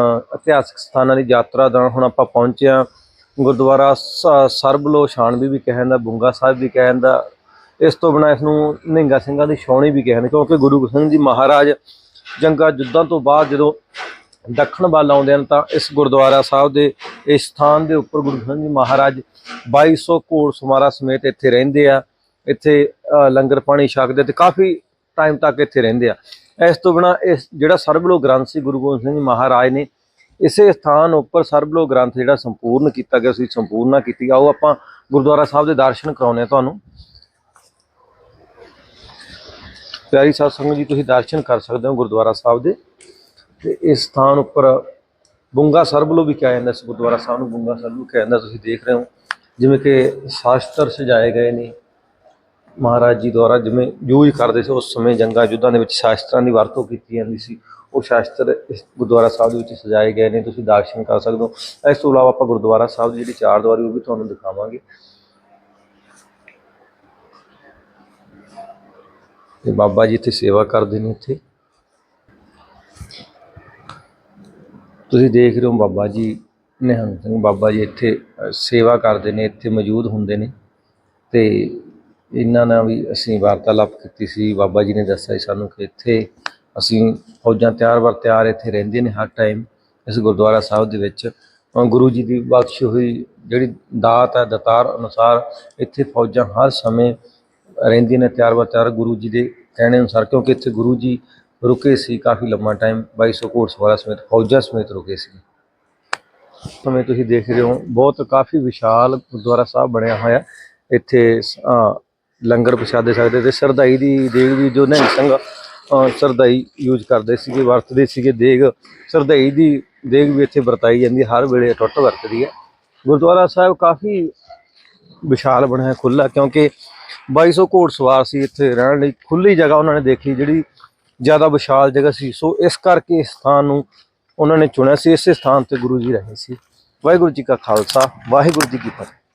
ਇਤਿਹਾਸਕ ਸਥਾਨਾਂ ਦੀ ਯਾਤਰਾ ਦੌਰਾਨ ਹੁਣ ਆਪਾਂ ਪਹੁੰਚੇ ਹਾਂ ਗੁਰਦੁਆਰਾ ਸ- ਸਰਬਲੋ ਸ਼ਾਨਵੀ ਵੀ ਕਹਿੰਦਾ ਬੁੰਗਾ ਸਾਹਿਬ ਵੀ ਕਹਿੰਦਾ ਇਸ ਤੋਂ ਬਿਨਾਂ ਇਸ ਨੂੰ ਨਿਹੰਗਾ ਸਿੰਘਾਂ ਦੀ ਛਾਉਣੀ ਵੀ ਕਹਿੰਦੇ, ਕਿਉਂਕਿ ਗੁਰੂ ਗੋਬਿੰਦ ਸਿੰਘ ਜੀ ਮਹਾਰਾਜ ਜੰਗਾ ਯੁੱਧਾਂ ਤੋਂ ਬਾਅਦ ਜਦੋਂ ਦੱਖਣ ਵੱਲ ਆਉਂਦੇ ਹਨ ਤਾਂ ਇਸ ਗੁਰਦੁਆਰਾ ਸਾਹਿਬ ਦੇ, ਇਸ ਸਥਾਨ ਦੇ ਉੱਪਰ ਗੁਰੂ ਗੋਬਿੰਦ ਜੀ ਮਹਾਰਾਜ 2200 ਘੋੜ ਸਮਾਰਾ ਸਮੇਤ ਇੱਥੇ ਰਹਿੰਦੇ ਆ। ਇੱਥੇ ਲੰਗਰ ਪਾਣੀ ਛਕਦੇ ਤੇ ਕਾਫੀ ਟਾਈਮ ਤੱਕ ਇੱਥੇ ਰਹਿੰਦੇ ਆ। ਇਸ ਤੋਂ ਬਿਨਾ ਇਸ ਜਿਹੜਾ ਸਰਬਲੋ ਗ੍ਰੰਥ ਸੀ ਗੁਰੂ ਗੋਬਿੰਦ ਸਿੰਘ ਜੀ ਮਹਾਰਾਜ ਨੇ, ਇਸੇ ਸਥਾਨ ਉੱਪਰ ਸਰਬਲੋ ਗ੍ਰੰਥ ਜਿਹੜਾ ਸੰਪੂਰਨ ਕੀਤਾ ਗਿਆ ਸੀ, ਸੰਪੂਰਨਾ ਕੀਤੀ, ਆਓ ਆਪਾਂ ਗੁਰਦੁਆਰਾ ਸਾਹਿਬ ਦੇ ਦਰਸ਼ਨ ਕਰਾਉਨੇ ਆ ਤੁਹਾਨੂੰ। ਪਿਆਰੀ ਸਾਧ ਸੰਗਤ ਜੀ, ਤੁਸੀਂ ਦਰਸ਼ਨ ਕਰ ਸਕਦੇ ਹੋ ਗੁਰਦੁਆਰਾ ਸਾਹਿਬ ਦੇ। ਤੇ ਇਸ ਸਥਾਨ ਉੱਪਰ ਬੁੰਗਾ ਸਰਬਲੋ ਵੀ ਕਿਹਾ ਜਾਂਦਾ, ਇਸ ਗੁਰਦੁਆਰਾ ਸਾਹਿਬ ਨੂੰ ਬੁੰਗਾ ਸਰਬਲੋ ਕਿਹਾ ਜਾਂਦਾ, ਤੁਸੀਂ ਦੇਖ ਰਹੇ ਹੋ। ਜਿਵੇਂ ਕਿ ਸ਼ਾਸਤਰ ਸਜਾਏ ਗਏ ਨੇ ਮਹਾਰਾਜ ਜੀ ਦੁਆਰਾ ਜਿਵੇਂ ਯੂਜ਼ ਕਰਦੇ ਸੀ, ਉਸ ਸਮੇਂ ਜੰਗਾਂ ਯੁੱਧਾਂ ਦੇ ਵਿੱਚ ਸ਼ਾਸਤਰਾਂ ਦੀ ਵਰਤੋਂ ਕੀਤੀ ਜਾਂਦੀ ਸੀ। ਉਹ ਸ਼ਾਸਤਰ ਇਸ ਗੁਰਦੁਆਰਾ ਸਾਹਿਬ ਦੇ ਵਿੱਚ ਸਜਾਏ ਗਏ ਨੇ, ਤੁਸੀਂ ਦਰਸ਼ਨ ਕਰ ਸਕਦੇ ਹੋ। ਇਸ ਤੋਂ ਇਲਾਵਾ ਆਪਾਂ ਗੁਰਦੁਆਰਾ ਸਾਹਿਬ ਦੀ ਜਿਹੜੀ ਚਾਰ ਦੀਵਾਰੀ, ਉਹ ਵੀ ਤੁਹਾਨੂੰ ਦਿਖਾਵਾਂਗੇ। ਤੇ ਬਾਬਾ ਜੀ ਇੱਥੇ ਸੇਵਾ ਕਰਦੇ ਨੇ ਇੱਥੇ। ਤੁਸੀਂ ਦੇਖ ਰਹੇ ਹੋ ਬਾਬਾ ਜੀ, ਨਿਹੰਗ ਸਿੰਘ ਬਾਬਾ ਜੀ ਇੱਥੇ ਸੇਵਾ ਕਰਦੇ ਨੇ, ਇੱਥੇ ਮੌਜੂਦ ਹੁੰਦੇ ਨੇ। ਤੇ ਇਹਨਾਂ ਨਾਲ ਵੀ ਅਸੀਂ ਵਾਰਤਾਲਾਪ ਕੀਤੀ ਸੀ। ਬਾਬਾ ਜੀ ਨੇ ਦੱਸਿਆ ਸੀ ਸਾਨੂੰ ਕਿ ਇੱਥੇ ਅਸੀਂ ਫੌਜਾਂ ਤਿਆਰ ਬਰ ਤਿਆਰ ਇੱਥੇ ਰਹਿੰਦੇ ਨੇ ਹਰ ਟਾਈਮ ਇਸ ਗੁਰਦੁਆਰਾ ਸਾਹਿਬ ਦੇ ਵਿੱਚ। ਗੁਰੂ ਜੀ ਦੀ ਬਖਸ਼ ਹੋਈ, ਜਿਹੜੀ ਦਾਤ ਹੈ, ਦਤਾਰ ਅਨੁਸਾਰ ਇੱਥੇ ਫੌਜਾਂ ਹਰ ਸਮੇਂ ਰਹਿੰਦੀਆਂ ਨੇ ਤਿਆਰ ਬਰ ਤਿਆਰ। ਗੁਰੂ ਜੀ ਦੇ ਕਹਿਣੇ ਅਨੁਸਾਰ, ਕਿਉਂਕਿ ਇੱਥੇ ਗੁਰੂ ਜੀ ਰੁਕੇ ਸੀ ਕਾਫੀ ਲੰਮਾ ਟਾਈਮ 2200 ਘੋੜਸਵਾਰਾਂ ਸਮੇਤ, ਫੌਜਾਂ ਸਮੇਤ ਰੁਕੇ ਸੀ। ਸਮੇਂ ਤੁਸੀਂ ਦੇਖ ਰਹੇ ਹੋ, ਬਹੁਤ ਕਾਫੀ ਵਿਸ਼ਾਲ ਗੁਰਦੁਆਰਾ ਸਾਹਿਬ ਬਣਿਆ ਹੋਇਆ ਇੱਥੇ ਲੰਗਰ ਪ੍ਰਸ਼ਾਦੇ ਸਕਦੇ ਤੇ ਸਰਦਾਈ ਦੀ ਦੇਗ ਵੀ ਜੋ ਨਿਹੰਗ ਸਿੰਘ ਸਰਦਾਈ ਯੂਜ਼ ਕਰਦੇ ਸੀਗੇ ਵਰਤਦੇ ਸੀਗੇ ਦੇਗ। ਸਰਦਾਈ ਦੀ ਦੇਗ ਵੀ ਇੱਥੇ ਵਰਤਾਈ ਜਾਂਦੀ ਹੈ, ਹਰ ਵੇਲੇ ਟੁੱਟ ਵਰਤਦੀ ਹੈ। ਗੁਰਦੁਆਰਾ ਸਾਹਿਬ ਕਾਫੀ ਵਿਸ਼ਾਲ ਬਣਿਆ ਖੁੱਲਾ ਕਿਉਂਕਿ 2200 ਘੋੜ ਸਵਾਰ ਸੀ ਇੱਥੇ ਰਹਿਣ ਲਈ। ਖੁੱਲੀ ਜਗ੍ਹਾ ਉਹਨਾਂ ਨੇ ਦੇਖੀ ਜਿਹੜੀ ਜ਼ਿਆਦਾ ਵਿਸ਼ਾਲ ਜਗ੍ਹਾ ਸੀ। ਸੋ ਇਸ ਕਰਕੇ ਇਸ ਸਥਾਨ ਨੂੰ ਉਹਨਾਂ ਨੇ ਚੁਣਿਆ ਸੀ ਇਸੇ ਸਥਾਨ ਤੇ ਗੁਰੂ ਜੀ ਰਹੇ ਸੀ। ਵਾਹਿਗੁਰੂ ਜੀ ਕਾ ਖਾਲਸਾ ਵਾਹਿਗੁਰੂ ਜੀ ਕੀ ਫਤਿਹ।